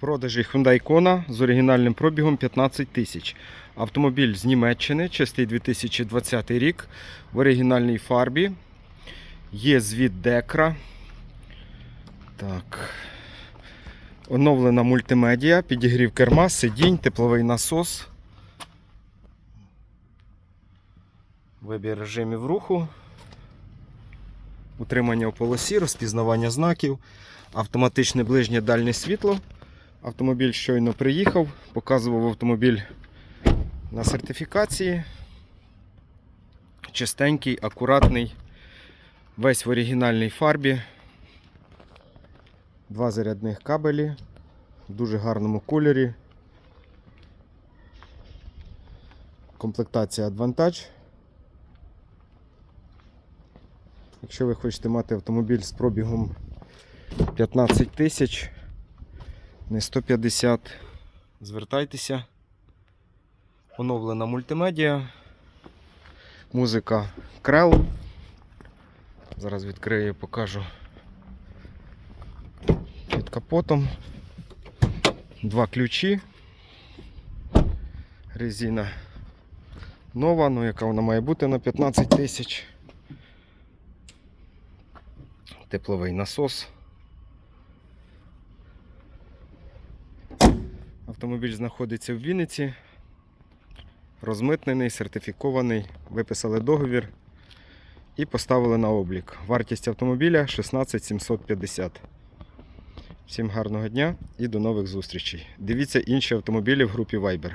продажі Hyundai Kona з оригінальним пробігом 15 тисяч. Автомобіль з Німеччини, чистий 2020 рік, в оригінальній фарбі. Є звіт Декра. Так. Оновлена мультимедіа, підігрів керма, сидінь, тепловий насос. Вибір режимів руху. Утримання у полосі, розпізнавання знаків, автоматичне ближнє дальнє світло. Автомобіль щойно приїхав, показував автомобіль на сертифікації. Чистенький, акуратний, весь в оригінальній фарбі. Два зарядних кабелі в дуже гарному кольорі. Комплектація Advantage. Якщо ви хочете мати автомобіль з пробігом 15 тисяч, не 150, звертайтеся. Оновлена мультимедіа, музика Крел. Зараз відкрию і покажу під капотом. Два ключі. Резина нова, ну яка вона має бути на 15 тисяч. Тепловий насос. Автомобіль знаходиться в Вінниці. Розмитнений, сертифікований, виписали договір і поставили на облік. Вартість автомобіля 16750. Всім гарного дня і до нових зустрічей. Дивіться інші автомобілі в групі Viber.